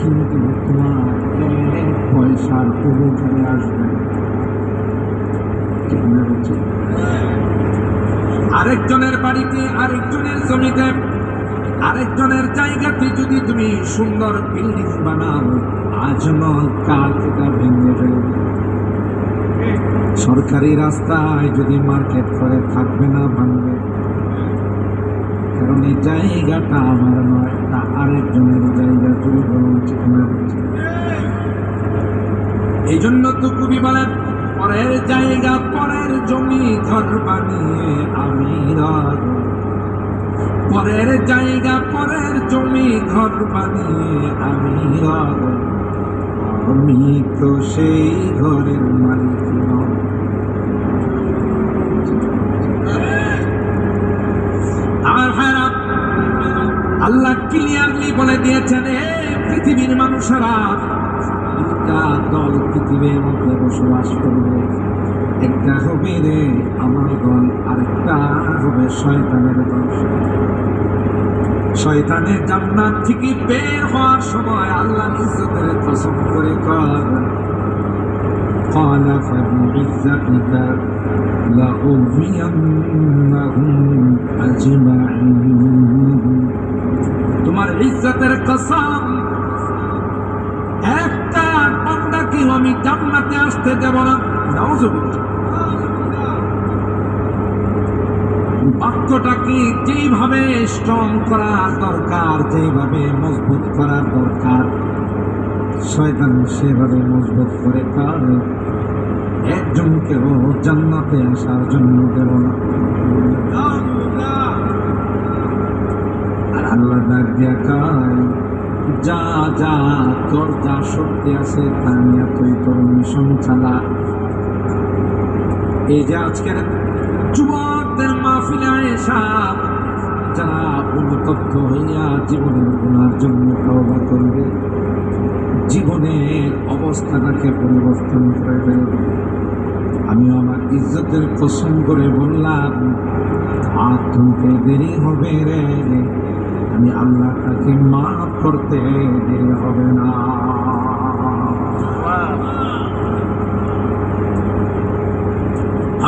কিন্তু তোমার পয়সার আসবে। ঠিক না হচ্ছে আরেকজনের বাড়িতে, আরেকজনের জমিতে, আরেকজনের জায়গাতে যদি তুমি সুন্দর বিল্ডিং বানাও, আজ নয়, কাল এটা ভেঙে ফেলবে সরকারি রাস্তায় যদি মার্কেট করে থাকবে না ভাঙবে কারণ জায়গাটা আমার নয় এটা আরেকজনের জায়গা তুমি বলুন ঠিক না। এই জন্য তো কবি বলেন পরের জায়গা, পরের জমি ঘর বানিয়ে আমি পরের জায়গা, পরের জমি ঘর বানিয়ে আমি আমি তো সেই ঘরের মালিক নয়। আমার ভাইরা আল্লাহ ক্লিয়ারলি বলে দিয়েছেন এ পৃথিবীর মানুষেরা দুটা দল পৃথিবীর মধ্যে বসবাস করবে একটা হবে রে আমার দল আরেকটা হবে শয়তানের দল শয়তানের জান্নাত থেকে বের হওয়ার সময় আল্লাহ ইজ্জতের কসম করে কর قال فبعزتك لأغوينهم أجمعين তোমার ইজ্জতের কসম। একটা বান্দাকেও আমি জান্নাতে আসতে দেব না। বাক্যটাকে যেভাবে স্ট্রং করার দরকার যেভাবে মজবুত করার দরকার, শয়তান সেভাবে মজবুত করে কার? একজনকেও জান্নাতে আসার জন্য দেব না। তোর যা শক্তি আছে তা নিয়ে তুই তোর মিশন চালা এই যে আজকের যুবকদের মাহফিলে এসা যারা অনুতপ্ত হইয়া জীবনের গুণার জন্য করবে, জীবনের অবস্থাটাকে পরিবর্তন করে ফেলবে আমি আমার ইজ্জতের কসম করে বললাম, আর তুলতে দেরি হবে রে। আমি আল্লাহ তাকে মাফ করতে দেরি হবে না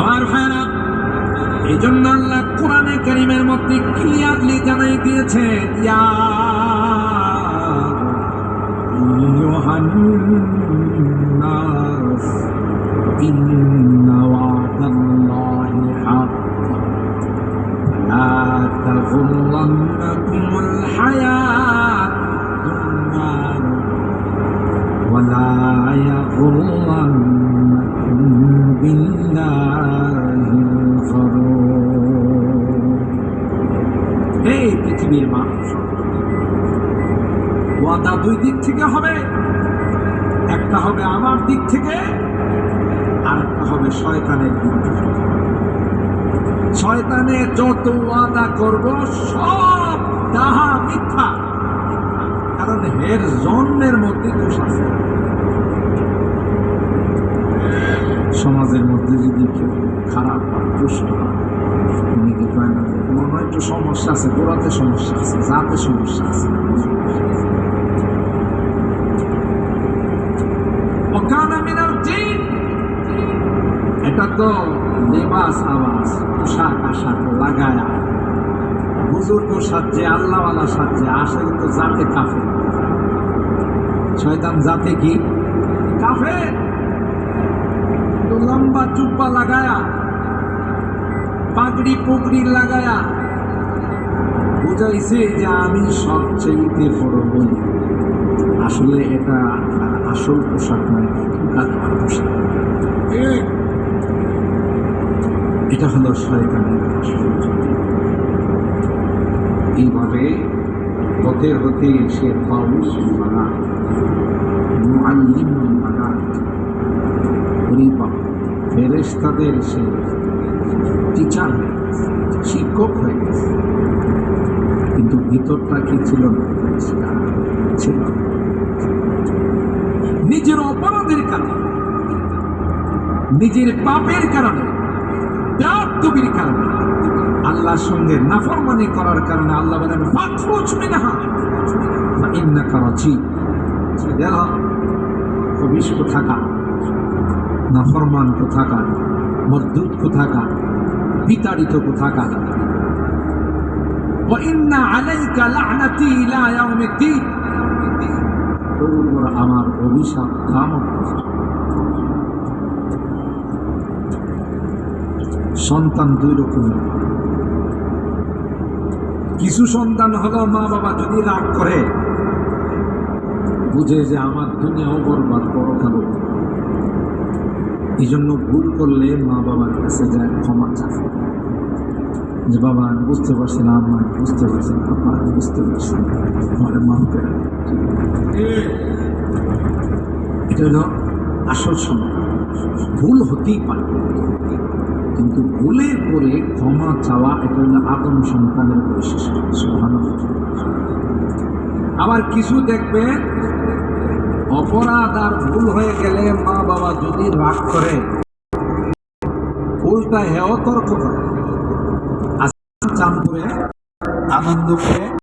আমার ভাইরা এই জন্য আল্লাহ কোরআনে কারিমের মধ্যে ক্লিয়ারলি জানাই দিয়েছেন ইয়া أيها الناس إن وعد الله حق لا تغرنكم الحياة الدنيا ولا يغرنكم بالله الغرور এই পৃথিবীর মানুষ ওয়াদা দুই দিক থেকে হবে একটা হবে আমার দিক থেকে আর একটা হবে শয়তানের দিক থেকে শয়তানে যত ওয়াদা করব সব তাহা মিথ্যা হের জন্মের মধ্যে দোষ আছে। সমাজের মধ্যে যদি কেউ খারাপ বা দুষ্ট হয়, উনি কি কয় না একটু সমস্যা আছে গোড়াতে সমস্যা আছে সমস্যা আছে। এটা তো লেবাস আবাস পোশাক আশাক লাগায়া। বুজুর্গ সাজছে আল্লাহওয়ালা সাজছে আসলে তো জাতে কাফে শয়তান জাতে কি? কাফে লম্বা চুপ্পা লাগায়া, পাগড়ি পুগড়ি লাগায়া, বুঝাইছে যে আমি সবচেয়ে বড় বলি। আসলে এটা আসল পোশাক নয় পোশাক। এটা হলো শয়তানের এইভাবে হতে হতে সে মারা মুআল্লিম মারা পরিবার সে টিচার শিক্ষক হয়ে গেছে। কিন্তু ভিতরটা কি ছিল ছিল নিজের অপরাধের কারণে, নিজের পাপের কারণে কারণে আল্লাহর সঙ্গে নাফরমানি করার কারণে আল্লাহ বলেন কবিস কোথাকার নাফরমান কোথাকার, মদ্দুত কোথাকার, বিতাড়িত কোথাকার। আমার অভিশাপ কামন সন্তান দুই রকমের। কিছু সন্তান হলো মা বাবা যদি রাগ করে, বুঝে যে আমার দুনিয়াও বরবাদ পরকালও এই জন্য ভুল করলে মা বাবার কাছে যায় ক্ষমা চায় যে বাবা, আমি বুঝতে পারছি না আমার বুঝতে পারছি না, আপা, আমি বুঝতে পারছি না, আমার এটা হলো আসল সময়। ভুল হতেই পারে। কিন্তু ভুলের পরে ক্ষমা চাওয়া এটা হলো আদম সন্তানের বৈশিষ্ট্য আবার কিছু দেখবে, অপরাধ আর ভুল হয়ে গেলে মা বাবা যদি রাগ করে, ভুলটা হেও তর্ক করে। আনন্দ করে